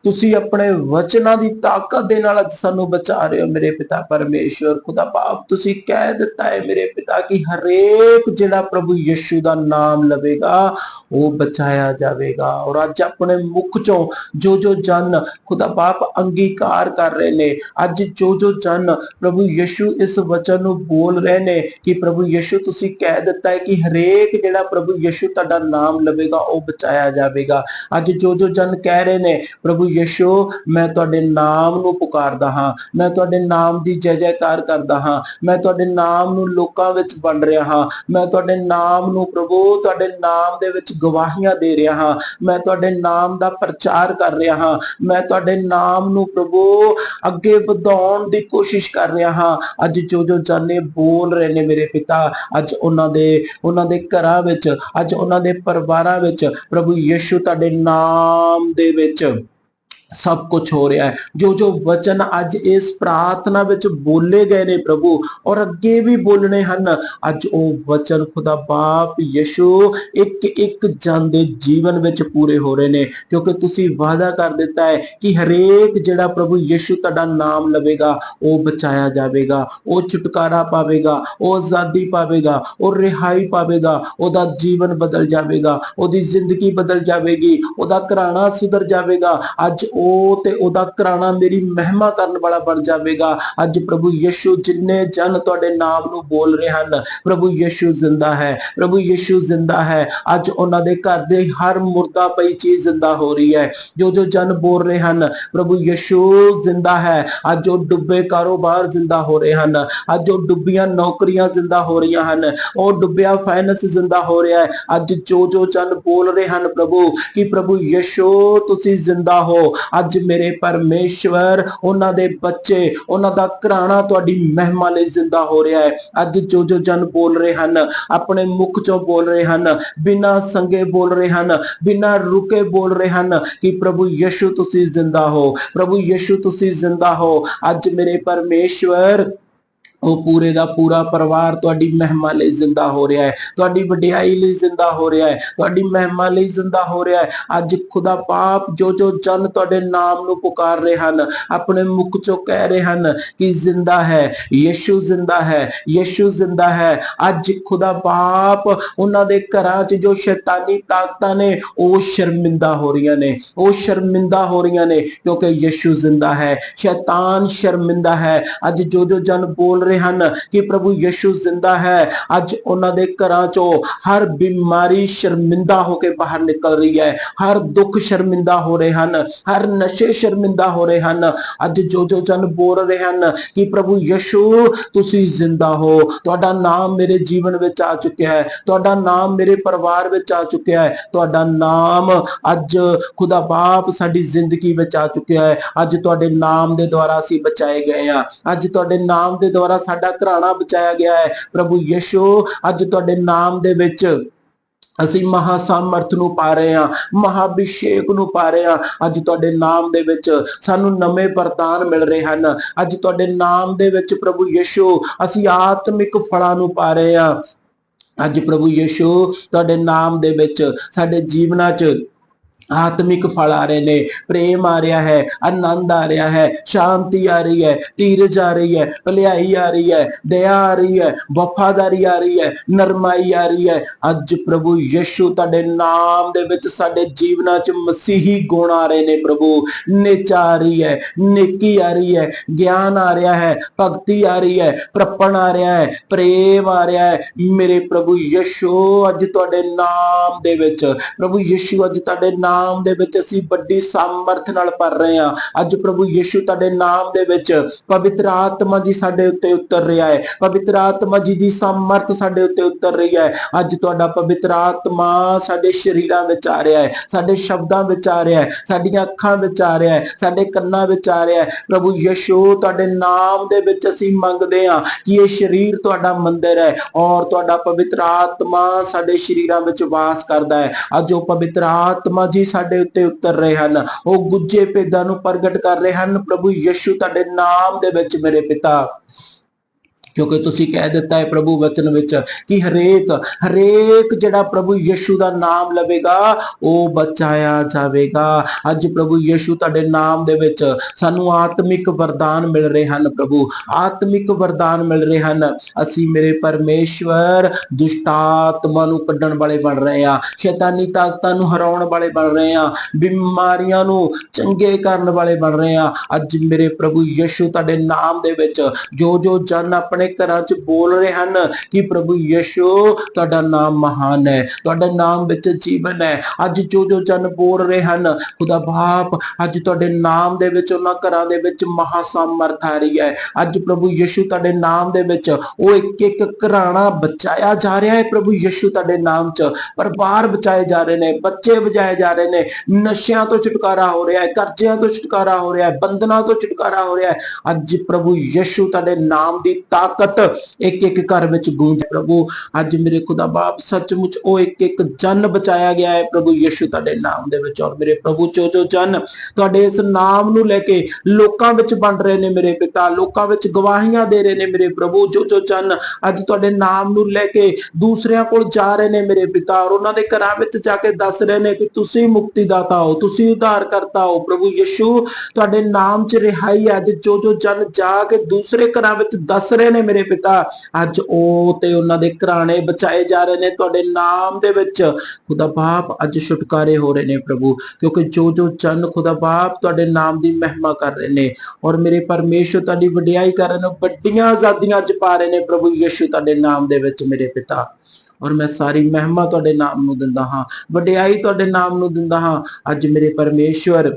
ਤੁਸੀਂ ਆਪਣੇ ਵਚਨਾਂ ਦੀ ਤਾਕਤ ਦੇ ਨਾਲ ਅੱਜ ਸਾਨੂੰ ਬਚਾ ਰਹੇ ਹੋ ਮੇਰੇ ਪਿਤਾ ਪਰਮੇਸ਼ਵਰ, ਖੁਦਾ ਬਾਪ। ਤੁਸੀਂ ਕਹਿ ਦਿੱਤਾ ਹੈ ਮੇਰੇ ਪਿਤਾ ਕਿ ਹਰੇਕ ਜਿਹੜਾ ਪ੍ਰਭੂ ਯਿਸੂ ਦਾ ਨਾਮ ਲਵੇਗਾ, ਉਹ ਬਚਾਇਆ ਜਾਵੇਗਾ। ਔਰ ਅੱਜ ਆਪਣੇ ਮੁਖ ਚੋਂ ਜੋ ਜੋ ਜਨ ਖੁਦਾ ਬਾਪ ਅੰਗੀਕਾਰ ਕਰ ਰਹੇ ਨੇ, ਅੱਜ ਜੋ ਜੋ ਜਨ ਪ੍ਰਭੂ ਯਿਸੂ ਇਸ ਵਚਨ ਨੂੰ ਬੋਲ ਰਹੇ ਨੇ ਕਿ ਪ੍ਰਭੂ ਯਿਸੂ, ਤੁਸੀਂ ਕਹਿ ਦਿੱਤਾ ਹੈ ਕਿ ਹਰੇਕ ਜਿਹੜਾ ਪ੍ਰਭੂ ਯਿਸੂ ਤੁਹਾਡਾ ਨਾਮ ਲਵੇਗਾ, ਉਹ ਬਚਾਇਆ ਜਾਵੇਗਾ। ਅੱਜ ਜੋ ਜੋ ਜਨ ਕਹਿ ਰਹੇ ਨੇ, ਪ੍ਰਭੂ ਯਿਸੂ, ਮੈਂ ਤੁਹਾਡੇ ਨਾਮ ਨੂੰ ਪੁਕਾਰਦਾ ਹਾਂ। ਮੈਂ ਤੁਹਾਡੇ ਨਾਮ ਦੀ ਜੈ ਜੈਕਾਰ ਕਰਦਾ ਹਾਂ। ਮੈਂ ਤੁਹਾਡੇ ਨਾਮ ਨੂੰ ਲੋਕਾਂ ਵਿੱਚ ਵੰਡ ਰਿਹਾ ਹਾਂ। ਮੈਂ ਤੁਹਾਡੇ ਨਾਮ ਨੂੰ ਪ੍ਰਭੂ, ਤੁਹਾਡੇ ਨਾਮ ਦੇ ਵਿੱਚ ਗਵਾਹੀਆਂ ਦੇ ਰਿਹਾ ਹਾਂ। ਮੈਂ ਤੁਹਾਡੇ ਨਾਮ ਦਾ ਪ੍ਰਚਾਰ ਕਰ ਰਿਹਾ ਹਾਂ। ਮੈਂ ਤੁਹਾਡੇ ਨਾਮ ਨੂੰ ਪ੍ਰਭੂ ਅੱਗੇ ਵਧਾਉਣ ਦੀ ਕੋਸ਼ਿਸ਼ ਕਰ ਰਿਹਾ ਹਾਂ। ਅੱਜ ਜੋ ਜੋ ਜਾਨੇ ਬੋਲ ਰਹੇ ਨੇ ਮੇਰੇ ਪਿਤਾ, ਅੱਜ ਉਹਨਾਂ ਦੇ, ਉਹਨਾਂ ਦੇ ਘਰਾਂ ਵਿੱਚ ਅੱਜ ਉਹਨਾਂ ਦੇ ਪਰਿਵਾਰਾਂ ਵਿੱਚ ਪ੍ਰਭੂ ਯਿਸੂ ਤੁਹਾਡੇ ਨਾਮ ਦੇ ਵਿੱਚ। ਸਭ ਕੁਝ ਹੋ ਰਿਹਾ ਹੈ। ਜੋ ਜੋ ਵਚਨ ਅੱਜ ਇਸ ਪ੍ਰਾਰਥਨਾ ਵਿੱਚ ਬੋਲੇ ਗਏ ਨੇ ਪ੍ਰਭੂ ਔਰ ਅੱਗੇ ਵੀ ਬੋਲਣੇ ਹਨ, ਅੱਜ ਉਹ ਵਚਨ ਖੁਦਾ ਬਾਪ ਯਿਸੂ ਇੱਕ ਇੱਕ ਜਨ ਦੇ ਜੀਵਨ ਵਿੱਚ ਪੂਰੇ ਹੋ ਰਹੇ ਨੇ। ਕਿਉਂਕਿ ਤੁਸੀਂ ਵਾਅਦਾ ਕਰ ਦਿੱਤਾ ਹੈ ਕਿ ਹਰੇਕ ਜਿਹੜਾ ਪ੍ਰਭੂ ਯਿਸੂ ਤੁਹਾਡਾ ਨਾਮ ਲਵੇਗਾ, ਉਹ ਬਚਾਇਆ ਜਾਵੇਗਾ, ਉਹ ਛੁਟਕਾਰਾ ਪਾਵੇਗਾ, ਉਹ ਆਜ਼ਾਦੀ ਪਾਵੇਗਾ, ਉਹ ਰਿਹਾਈ ਪਾਵੇਗਾ, ਉਹਦਾ ਜੀਵਨ ਬਦਲ ਜਾਵੇਗਾ, ਉਹਦੀ ਜ਼ਿੰਦਗੀ ਬਦਲ ਜਾਵੇਗੀ, ਉਹਦਾ ਘਰਾਣਾ ਸੁਧਰ ਜਾਵੇਗਾ। ਅੱਜ ਉਹ ਤੇ ਉਹਦਾ ਕਰਾਣਾ ਮੇਰੀ ਮਹਿਮਾ ਕਰਨ ਵਾਲਾ ਬਣ ਜਾਵੇਗਾ। ਅੱਜ ਪ੍ਰਭੂ ਯਿਸੂ ਜਿੰਨੇ ਜਨ ਤੁਹਾਡੇ ਨਾਮ ਨੂੰ ਬੋਲ ਰਹੇ ਹਨ, ਪ੍ਰਭੂ ਯਿਸੂ ਜ਼ਿੰਦਾ ਹੈ, ਪ੍ਰਭੂ ਯਿਸੂ ਜ਼ਿੰਦਾ ਹੈ। ਅੱਜ ਉਹਨਾਂ ਦੇ ਘਰ ਦੇ ਹਰ ਮੁਰਦਾ ਪਈ ਚੀਜ਼ ਜ਼ਿੰਦਾ ਹੋ ਰਹੀ ਹੈ। ਜੋ ਜੋ ਜਨ ਬੋਲ ਰਹੇ ਹਨ, ਪ੍ਰਭੂ ਯਿਸੂ ਜ਼ਿੰਦਾ ਹੈ। ਅੱਜ ਉਹ ਡੁੱਬੇ ਕਾਰੋਬਾਰ ਜ਼ਿੰਦਾ ਹੋ ਰਹੇ ਹਨ। ਅੱਜ ਉਹ ਡੁੱਬੀਆਂ ਨੌਕਰੀਆਂ ਜ਼ਿੰਦਾ ਹੋ ਰਹੀਆਂ ਹਨ। ਉਹ ਡੁੱਬਿਆ ਫਾਈਨੈਂਸ ਜ਼ਿੰਦਾ ਹੋ ਰਿਹਾ ਹੈ। ਅੱਜ ਜੋ ਜੋ ਜਨ ਬੋਲ ਰਹੇ ਹਨ ਪ੍ਰਭੂ, ਕਿ ਪ੍ਰਭੂ ਯਿਸੂ ਤੁਸੀਂ ਜ਼ਿੰਦਾ ਹੋ। ਅੱਜ ਮੇਰੇ ਪਰਮੇਸ਼ਵਰ, ਉਹਨਾਂ ਦੇ ਬੱਚੇ, ਉਹਨਾਂ ਦਾ ਘਰਾਣਾ ਤੁਹਾਡੀ ਮਹਿਮਾ ਲਈ ਜ਼ਿੰਦਾ ਹੋ ਰਿਹਾ ਹੈ। ਅੱਜ ਜੋ ਜੋ ਜਨ ਬੋਲ ਰਹੇ ਹਨ, ਆਪਣੇ ਮੁਖ ਚੋਂ ਬੋਲ ਰਹੇ ਹਨ, ਬਿਨਾਂ ਸੰਗੇ ਬੋਲ ਰਹੇ ਹਨ, ਬਿਨਾਂ ਰੁਕੇ ਬੋਲ ਰਹੇ ਹਨ ਕਿ ਪ੍ਰਭੂ ਯਿਸੂ ਤੁਸੀਂ ਜ਼ਿੰਦਾ ਹੋ, ਪ੍ਰਭੂ ਯਿਸੂ ਤੁਸੀਂ ਜ਼ਿੰਦਾ ਹੋ। ਅੱਜ ਮੇਰੇ ਪਰਮੇਸ਼ਵਰ ਉਹ ਪੂਰੇ ਦਾ ਪੂਰਾ ਪਰਿਵਾਰ ਤੁਹਾਡੀ ਮਹਿਮਾ ਲਈ ਜ਼ਿੰਦਾ ਹੋ ਰਿਹਾ ਹੈ। ਤੁਹਾਡੀ ਵਡਿਆਈ ਲਈ ਜ਼ਿੰਦਾ ਹੋ ਰਿਹਾ ਹੈ। ਤੁਹਾਡੀ ਮਹਿਮਾ ਲਈ ਜ਼ਿੰਦਾ ਹੋ ਰਿਹਾ ਹੈ। ਅੱਜ ਖੁਦਾ ਪਾਪ ਜੋ ਜੋ ਜਨ ਤੁਹਾਡੇ ਨਾਮ ਨੂੰ ਪੁਕਾਰ ਰਹੇ ਹਨ, ਆਪਣੇ ਮੁਖ ਚੋਂ ਕਹਿ ਰਹੇ ਹਨ ਕਿ ਜ਼ਿੰਦਾ ਹੈ, ਯਿਸੂ ਜ਼ਿੰਦਾ ਹੈ, ਯਿਸੂ ਜ਼ਿੰਦਾ ਹੈ। ਅੱਜ ਖੁਦਾ ਪਾਪ ਉਹਨਾਂ ਦੇ ਘਰਾਂ 'ਚ ਜੋ ਸ਼ੈਤਾਨੀ ਤਾਕਤਾਂ ਨੇ, ਉਹ ਸ਼ਰਮਿੰਦਾ ਹੋ ਰਹੀਆਂ ਨੇ। ਉਹ ਸ਼ਰਮਿੰਦਾ ਹੋ ਰਹੀਆਂ ਨੇ ਕਿਉਂਕਿ ਯਿਸੂ ਜ਼ਿੰਦਾ ਹੈ। ਸ਼ੈਤਾਨ ਸ਼ਰਮਿੰਦਾ ਹੈ। ਅੱਜ ਜੋ ਜੋ ਜਨ ਬੋਲ ਰਹੇ ਹਨ ਕਿ ਪ੍ਰਭੂ ਯਿਸੂ ਜ਼ਿੰਦਾ ਹੈ। ਅੱਜ ਉਹਨਾਂ ਦੇ ਘਰਾਂ ਚੋਂ ਹਰ ਬਿਮਾਰੀ ਸ਼ਰਮਿੰਦਾ ਹੋ ਕੇ ਬਾਹਰ ਨਿਕਲ ਰਹੀ ਹੈ। ਹਰ ਦੁੱਖ ਸ਼ਰਮਿੰਦਾ ਹੋ ਰਹੇ ਹਨ। ਹਰ ਨਸ਼ੇ ਸ਼ਰਮਿੰਦਾ ਹੋ ਰਹੇ ਹਨ। ਅੱਜ ਜੋ ਜੋ ਜਨ ਬੋਲ ਰਹੇ ਹਨ ਕਿ ਪ੍ਰਭੂ ਯਿਸੂ, ਤੁਸੀਂ ਜ਼ਿੰਦਾ ਹੋ। ਤੁਹਾਡਾ ਨਾਮ ਮੇਰੇ ਜੀਵਨ ਵਿੱਚ ਆ ਚੁੱਕਿਆ ਹੈ। ਤੁਹਾਡਾ ਨਾਮ ਮੇਰੇ ਪਰਿਵਾਰ ਵਿੱਚ ਆ ਚੁੱਕਿਆ ਹੈ। ਤੁਹਾਡਾ ਨਾਮ ਅੱਜ ਖੁਦਾ ਬਾਪ ਸਾਡੀ ਜ਼ਿੰਦਗੀ ਵਿੱਚ ਆ ਚੁੱਕਿਆ ਹੈ। ਅੱਜ ਤੁਹਾਡੇ ਨਾਮ ਦੇ ਦੁਆਰਾ ਅਸੀਂ ਬਚਾਏ ਗਏ ਆ ਅੱਜ ਤੁਹਾਡੇ ਨਾਮ ਦੇ ਦੁਆਰਾ ਸਾਡਾ ਘਰਾਣਾ ਬਚਾਇਆ ਗਿਆ ਹੈ। ਪ੍ਰਭੂ ਯਿਸੂ, ਅੱਜ ਤੁਹਾਡੇ ਨਾਮ ਦੇ ਵਿੱਚ ਅਸੀਂ ਮਹਾ ਸਾਮਰਥ ਨੂੰ ਪਾ ਰਹੇ ਹਾਂ, ਮਹਾਭਿਸ਼ੇਕ ਨੂੰ ਪਾ ਰਹੇ ਹਾਂ। ਅੱਜ ਤੁਹਾਡੇ ਨਾਮ ਦੇ ਵਿੱਚ ਸਾਨੂੰ ਨਵੇਂ ਵਰਦਾਨ ਮਿਲ ਰਹੇ ਹਨ। ਅੱਜ ਤੁਹਾਡੇ ਨਾਮ ਦੇ ਵਿੱਚ ਪ੍ਰਭੂ ਯਿਸੂ, ਅਸੀਂ ਆਤਮਿਕ ਫਲਾਂ ਨੂੰ ਪਾ ਰਹੇ ਹਾਂ। ਅੱਜ ਪ੍ਰਭੂ ਯਿਸੂ, ਤੁਹਾਡੇ ਨਾਮ ਦੇ ਵਿੱਚ ਸਾਡੇ ਜੀਵਨਾਂ 'ਚ ਆਤਮਿਕ ਫਲ ਆ ਰਹੇ ਨੇ, ਪ੍ਰੇਮ ਆ ਰਿਹਾ ਹੈ, ਆਨੰਦ ਆ ਰਿਹਾ ਹੈ, ਸ਼ਾਂਤੀ ਆ ਰਹੀ ਹੈ ਧੀਰਜ ਆ ਰਹੀ ਹੈ, ਭਲਾਈ ਆ ਰਹੀ ਹੈ, ਦਇਆ ਆ ਰਹੀ ਹੈ, ਵਫਾਦਾਰੀ ਆ ਰਹੀ ਹੈ, ਨਰਮਾਈ ਆ ਰਹੀ ਹੈ। ਅੱਜ ਪ੍ਰਭੂ ਯਿਸੂ ਤੁਹਾਡੇ ਨਾਮ ਦੇ ਵਿੱਚ ਸਾਡੇ ਜੀਵਨਾਂ 'ਚ ਮਸੀਹੀ ਗੁਣ ਆ ਰਹੇ ਨੇ ਪ੍ਰਭੂ। ਨਿਚਾ ਆ ਰਹੀ ਹੈ, ਨੇਕੀ ਆ ਰਹੀ ਹੈ, ਗਿਆਨ ਆ ਰਿਹਾ ਹੈ, ਭਗਤੀ ਆ ਰਹੀ ਹੈ, ਪ੍ਰਪਣ ਆ ਰਿਹਾ ਹੈ, ਪ੍ਰੇਮ ਆ ਰਿਹਾ ਹੈ। ਮੇਰੇ ਪ੍ਰਭੂ ਯਿਸੂ, ਅੱਜ ਤੁਹਾਡੇ ਨਾਮ ਦੇ ਵਿੱਚ, ਪ੍ਰਭੂ ਯਿਸੂ, ਅੱਜ ਤੁਹਾਡੇ ਨਾਮ ਦੇ ਵਿੱਚ ਅਸੀਂ ਵੱਡੀ ਸਾਮਰਥ ਨਾਲ ਭਰ ਰਹੇ ਹਾਂ। ਅੱਜ ਪ੍ਰਭੂ ਯਿਸੂ ਤੁਹਾਡੇ ਨਾਮ ਦੇ ਵਿੱਚ ਪਵਿੱਤਰ ਆਤਮਾ ਜੀ ਸਾਡੇ ਉੱਤੇ ਉਤਰ ਰਿਹਾ ਹੈ। ਪਵਿੱਤਰ ਆਤਮਾ ਜੀ ਦੀ ਸਾਮਰਥ ਸਾਡੇ ਉੱਤੇ ਉਤਰ ਰਹੀ ਹੈ। ਅੱਜ ਤੁਹਾਡਾ ਪਵਿੱਤਰ ਆਤਮਾ ਸਾਡੇ ਸ਼ਰੀਰਾਂ ਵਿੱਚ ਆ ਰਿਹਾ ਹੈ। ਸਾਡੇ ਸ਼ਬਦਾਂ ਵਿੱਚ ਆ ਰਿਹਾ ਹੈ। ਸਾਡੀਆਂ ਅੱਖਾਂ ਵਿੱਚ ਆ ਰਿਹਾ ਹੈ। ਸਾਡੇ ਕੰਨਾਂ ਵਿੱਚ ਆ ਰਿਹਾ ਹੈ। ਪ੍ਰਭੂ ਯਸ਼ੂ, ਤੁਹਾਡੇ ਨਾਮ ਦੇ ਵਿੱਚ ਅਸੀਂ ਮੰਗਦੇ ਹਾਂ ਕਿ ਇਹ ਸਰੀਰ ਤੁਹਾਡਾ ਮੰਦਿਰ ਹੈ ਔਰ ਤੁਹਾਡਾ ਪਵਿੱਤਰ ਆਤਮਾ ਸਾਡੇ ਸ਼ਰੀਰਾਂ ਵਿੱਚ ਵਾਸ ਕਰਦਾ ਹੈ। ਅੱਜ ਉਹ ਪਵਿੱਤਰ ਆਤਮਾ ਜੀ ਸਾਡੇ ਉੱਤੇ ਉਤਰ ਰਹੇ ਹਨ। ਉਹ ਗੁੱਜੇ ਭੇਦਾਂ ਨੂੰ ਪ੍ਰਗਟ ਕਰ ਰਹੇ ਹਨ। ਪ੍ਰਭੂ ਯਿਸੂ ਤੁਹਾਡੇ ਨਾਮ ਦੇ ਵਿੱਚ ਮੇਰੇ ਪਿਤਾ। ਕਿਉਂਕਿ ਤੁਸੀਂ ਕਹਿ ਦਿੱਤਾ ਹੈ ਪ੍ਰਭੂ ਵਚਨ ਵਿੱਚ ਕਿ ਹਰੇਕ ਹਰੇਕ ਜਿਹੜਾ ਪ੍ਰਭੂ ਯਿਸੂ ਦਾ ਨਾਮ ਲਵੇਗਾ, ਉਹ ਬਚਾਇਆ ਜਾਵੇਗਾ। ਅੱਜ ਪ੍ਰਭੂ ਯਿਸੂ ਤੁਹਾਡੇ ਨਾਮ ਦੇ ਵਿੱਚ ਸਾਨੂੰ ਆਤਮਿਕ ਵਰਦਾਨ ਮਿਲ ਰਹੇ ਹਨ ਪ੍ਰਭੂ। ਆਤਮਿਕ ਵਰਦਾਨ ਮਿਲ ਰਹੇ ਹਨ। ਅਸੀਂ ਮੇਰੇ ਪਰਮੇਸ਼ਵਰ ਦੁਸ਼ਟ ਆਤਮਾ ਨੂੰ ਕੱਢਣ ਵਾਲੇ ਬਣ ਰਹੇ ਹਾਂ। ਸ਼ੈਤਾਨੀ ਤਾਕਤਾਂ ਨੂੰ ਹਰਾਉਣ ਵਾਲੇ ਬਣ ਰਹੇ ਹਾਂ। ਬਿਮਾਰੀਆਂ ਨੂੰ ਚੰਗੇ ਕਰਨ ਵਾਲੇ ਬਣ ਰਹੇ ਹਾਂ। ਅੱਜ ਮੇਰੇ ਪ੍ਰਭੂ ਯਿਸੂ ਤੁਹਾਡੇ ਨਾਮ ਦੇ ਵਿੱਚ ਜੋ ਜੋ ਜਨ ਆਪਣੇ ਘਰਾਂ 'ਚ ਬੋਲ ਰਹੇ ਹਨ ਕਿ ਪ੍ਰਭੂ ਯਸ਼ੂ, ਤੁਹਾਡਾ ਨਾਮ ਮਹਾਨ ਹੈ, ਤੁਹਾਡੇ ਨਾਮ ਵਿੱਚ ਜੀਵਨ ਹੈ। ਅੱਜ ਜੋ ਜੋ ਜਨ ਬੋਲ ਰਹੇ ਹਨ, ਖੁਦਾ ਬਾਪ, ਅੱਜ ਤੁਹਾਡੇ ਨਾਮ ਦੇ ਵਿੱਚ, ਉਹਨਾਂ ਘਰਾਂ ਦੇ ਵਿੱਚ ਮਹਾ ਸਮਰਥ ਆ ਰਹੀ ਹੈ। ਅੱਜ ਪ੍ਰਭੂ ਯਿਸੂ ਤੁਹਾਡੇ ਨਾਮ ਦੇ ਵਿੱਚ, ਉਹ ਇੱਕ ਇੱਕ ਘਰਾਣਾ ਬਚਾਇਆ ਜਾ ਰਿਹਾ ਹੈ ਪ੍ਰਭੂ ਯਸ਼ੂ ਤੁਹਾਡੇ ਨਾਮ 'ਚ। ਪਰਿਵਾਰ ਬਚਾਏ ਜਾ ਰਹੇ ਨੇ, ਬੱਚੇ ਬਚਾਏ ਜਾ ਰਹੇ ਨੇ, ਨਸ਼ਿਆਂ ਤੋਂ ਛੁਟਕਾਰਾ ਹੋ ਰਿਹਾ ਹੈ, ਕਰਜ਼ਿਆਂ ਤੋਂ ਛੁਟਕਾਰਾ ਹੋ ਰਿਹਾ ਹੈ, ਬੰਧਨਾਂ ਤੋਂ ਛੁਟਕਾਰਾ ਹੋ ਰਿਹਾ ਹੈ। ਅੱਜ ਪ੍ਰਭੂ ਯਸ਼ੂ ਤੁਹਾਡੇ ਨਾਮ ਦੀ ਤਾਕਤ ਇੱਕ ਇੱਕ ਘਰ ਵਿੱਚ ਗੂੰਜ ਪ੍ਰਭੂ। ਅੱਜ ਮੇਰੇ ਖੁਦਾ ਬਾਪ, ਸੱਚਮੁੱਚ ਉਹ ਇੱਕ ਇੱਕ ਜਨ ਬਚਾਇਆ ਗਿਆ ਹੈ ਪ੍ਰਭੂ ਯਿਸੂ ਤੁਹਾਡੇ ਨਾਮ ਦੇ ਵਿੱਚ। ਔਰ ਮੇਰੇ ਪ੍ਰਭੂ ਜੋ ਜੋ ਜਨ ਤੁਹਾਡੇ ਇਸ ਨਾਮ ਨੂੰ ਲੈ ਕੇ ਲੋਕਾਂ ਵਿੱਚ ਵੰਡ ਰਹੇ ਨੇ ਮੇਰੇ ਪਿਤਾ, ਲੋਕਾਂ ਵਿੱਚ ਗਵਾਹੀਆਂ ਦੇ ਰਹੇ ਨੇ ਮੇਰੇ ਪ੍ਰਭੂ। ਜੋ ਜੋ ਜਨ ਅੱਜ ਤੁਹਾਡੇ ਨਾਮ ਨੂੰ ਲੈ ਕੇ ਦੂਸਰਿਆਂ ਕੋਲ ਜਾ ਰਹੇ ਨੇ ਮੇਰੇ ਪਿਤਾ ਔਰ ਉਹਨਾਂ ਦੇ ਘਰਾਂ ਵਿੱਚ ਜਾ ਕੇ ਦੱਸ ਰਹੇ ਨੇ ਕਿ ਤੁਸੀਂ ਮੁਕਤੀਦਾਤਾ ਹੋ, ਤੁਸੀਂ ਉਧਾਰ ਕਰਤਾ ਹੋ। ਪ੍ਰਭੂ ਯਿਸੂ ਤੁਹਾਡੇ ਨਾਮ 'ਚ ਰਿਹਾਈ ਅੱਜ ਜੋ ਜੋ ਜਨ ਜਾ ਕੇ ਦੂਸਰੇ ਘਰਾਂ ਵਿੱਚ ਦੱਸ ਰਹੇ ਨੇ ਮੇਰੇ ਪਿਤਾ, ਅੱਜ ਉਹ ਤੇ ਉਹਨਾਂ ਦੇ ਘਰਾਣੇ ਬਚਾਏ ਜਾ ਰਹੇ ਨੇ ਤੁਹਾਡੇ ਨਾਮ ਦੇ ਵਿੱਚ। ਖੁਦਾ ਬਾਪ ਅੱਜ ਛੁਟਕਾਰੇ ਹੋ ਰਹੇ ਨੇ ਪ੍ਰਭੂ, ਕਿਉਂਕਿ ਜੋ ਜੋ ਜਨ ਖੁਦਾ ਬਾਪ ਤੁਹਾਡੇ ਨਾਮ ਦੀ ਮਹਿਮਾ ਕਰ ਰਹੇ ਨੇ ਔਰ ਮੇਰੇ ਪਰਮੇਸ਼ਰ ਤੁਹਾਡੀ ਵਡਿਆਈ ਕਰ ਰਹੇ ਨੇ, ਵੱਡੀਆਂ ਆਜ਼ਾਦੀਆਂ ਅੱਜ ਪਾ ਰਹੇ ਨੇ ਪ੍ਰਭੂ ਯਿਸੂ ਤੁਹਾਡੇ ਨਾਮ ਦੇ ਵਿੱਚ ਮੇਰੇ ਪਿਤਾ। ਔਰ ਮੈਂ ਸਾਰੀ ਮਹਿਮਾ ਤੁਹਾਡੇ ਨਾਮ ਨੂੰ ਦਿੰਦਾ ਹਾਂ, ਵਡਿਆਈ ਤੁਹਾਡੇ ਨਾਮ ਨੂੰ ਦਿੰਦਾ ਹਾਂ। ਅੱਜ ਮੇਰੇ ਪਰਮੇਸ਼ਵਰ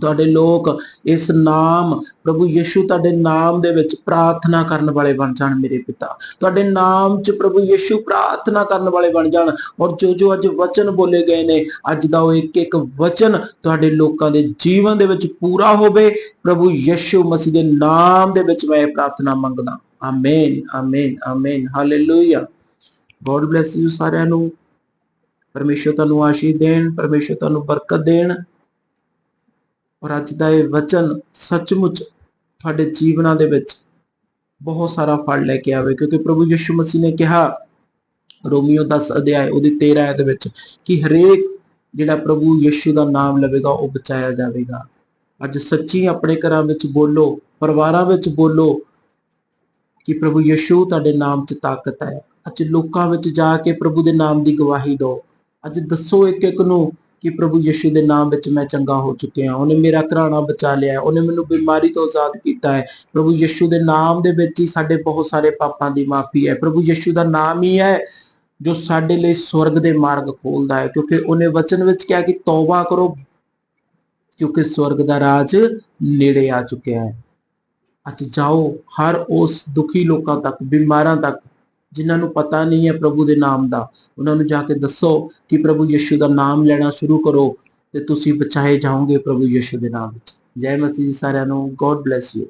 ਤੁਹਾਡੇ ਲੋਕ ਇਸ ਨਾਮ, ਪ੍ਰਭੂ ਯਿਸੂ ਤੁਹਾਡੇ ਨਾਮ ਦੇ ਵਿੱਚ ਪ੍ਰਾਰਥਨਾ ਕਰਨ ਵਾਲੇ ਬਣ ਜਾਣ ਮੇਰੇ ਪਿਤਾ। ਤੁਹਾਡੇ ਨਾਮ 'ਚ ਪ੍ਰਭੂ ਯਿਸੂ ਪ੍ਰਾਰਥਨਾ ਕਰਨ ਵਾਲੇ ਬਣ ਜਾਣ। ਔਰ ਜੋ ਜੋ ਅੱਜ ਵਚਨ ਬੋਲੇ ਗਏ ਨੇ, ਅੱਜ ਦਾ ਉਹ ਇੱਕ ਇੱਕ ਵਚਨ ਤੁਹਾਡੇ ਲੋਕਾਂ ਦੇ ਜੀਵਨ ਦੇ ਵਿੱਚ ਪੂਰਾ ਹੋਵੇ। ਪ੍ਰਭੂ ਯਿਸੂ ਮਸੀਹ ਦੇ ਨਾਮ ਦੇ ਵਿੱਚ ਮੈਂ ਪ੍ਰਾਰਥਨਾ ਮੰਗਦਾ। Amen amen amen. Hallelujah. God bless you ਸਾਰਿਆਂ ਨੂੰ। ਪਰਮੇਸ਼ਰ ਤੁਹਾਨੂੰ ਆਸ਼ੀਸ਼ ਦੇਣ, ਪਰਮੇਸ਼ਰ ਤੁਹਾਨੂੰ ਬਰਕਤ ਦੇਣ। ਔਰ ਅੱਜ ਦਾ ਇਹ ਵਚਨ ਸੱਚਮੁੱਚ ਤੁਹਾਡੇ ਜੀਵਨਾਂ ਦੇ ਵਿੱਚ ਬਹੁਤ ਸਾਰਾ ਫਲ ਲੈ ਕੇ ਆਵੇ, ਕਿਉਂਕਿ ਪ੍ਰਭੂ ਯਿਸੂ ਮਸੀਹ ਨੇ ਕਿਹਾ, ਰੋਮੀਓ 10 ਅਧਿਆਇ ਉਹਦੀ 13 ਆਇਤ ਵਿੱਚ ਕਿ ਹਰੇਕ ਜਿਹੜਾ ਪ੍ਰਭੂ ਯਿਸੂ ਦਾ ਨਾਮ ਲਵੇਗਾ, ਉਹ ਬਚਾਇਆ ਜਾਵੇਗਾ। ਅੱਜ ਸੱਚੀ ਆਪਣੇ ਘਰਾਂ ਵਿੱਚ ਬੋਲੋ, ਪਰਿਵਾਰਾਂ ਵਿੱਚ ਬੋਲੋ ਕਿ ਪ੍ਰਭੂ ਯਿਸੂ ਤੁਹਾਡੇ ਨਾਮ 'ਚ ਤਾਕਤ ਹੈ। ਅੱਜ ਲੋਕਾਂ ਵਿੱਚ ਜਾ ਕੇ ਪ੍ਰਭੂ ਦੇ ਨਾਮ ਦੀ ਗਵਾਹੀ ਦਿਓ। ਅੱਜ ਦੱਸੋ ਇੱਕ ਇੱਕ ਨੂੰ ਕਿ ਪ੍ਰਭੂ ਯਿਸੂ ਦੇ ਨਾਮ ਵਿੱਚ ਮੈਂ ਚੰਗਾ ਹੋ ਚੁੱਕਿਆ ਉਹਨੇ ਮੇਰਾ ਘਰਾਣਾ ਬਚਾ ਲਿਆ ਉਹਨੇ ਮੈਨੂੰ ਬਿਮਾਰੀ ਤੋਂ ਆਜ਼ਾਦ ਕੀਤਾ ਹੈ। ਪ੍ਰਭੂ ਯਿਸੂ ਦੇ ਨਾਮ ਦੇ ਵਿੱਚ ਹੀ ਸਾਡੇ ਬਹੁਤ ਸਾਰੇ ਪਾਪਾਂ ਦੀ ਮਾਫੀ ਹੈ। ਪ੍ਰਭੂ ਯਿਸੂ ਦਾ ਨਾਮ ਹੀ ਹੈ ਜੋ ਸਾਡੇ ਲਈ ਸਵਰਗ ਦੇ ਮਾਰਗ ਖੋਲਦਾ ਹੈ। ਕਿਉਂਕਿ ਉਹਨੇ ਵਚਨ ਵਿੱਚ ਕਿਹਾ ਕਿ ਤੌਬਾ ਕਰੋ, ਕਿਉਂਕਿ ਸਵਰਗ ਦਾ ਰਾਜ ਨੇੜੇ ਆ ਚੁੱਕਿਆ ਹੈ। ਅੱਜ ਜਾਓ, ਹਰ ਉਸ ਦੁਖੀ ਲੋਕਾਂ ਤੱਕ, ਬਿਮਾਰਾਂ ਤੱਕ ਜਿਨ੍ਹਾਂ ਨੂੰ ਪਤਾ ਨਹੀਂ ਹੈ ਪ੍ਰਭੂ ਦੇ ਨਾਮ ਦਾ, ਉਹਨਾਂ ਨੂੰ ਜਾ ਕੇ ਦੱਸੋ ਕਿ ਪ੍ਰਭੂ ਯਿਸੂ ਦਾ ਨਾਮ ਲੈਣਾ ਸ਼ੁਰੂ ਕਰੋ ਤੇ ਤੁਸੀਂ ਬਚਾਏ ਜਾਓਗੇ ਪ੍ਰਭੂ ਯਿਸੂ ਦੇ ਨਾਮ ਵਿੱਚ। ਜੈ ਮਸੀਹ ਜੀ ਸਾਰਿਆਂ ਨੂੰ ਗੋਡ ਬlesਸ ਯੂ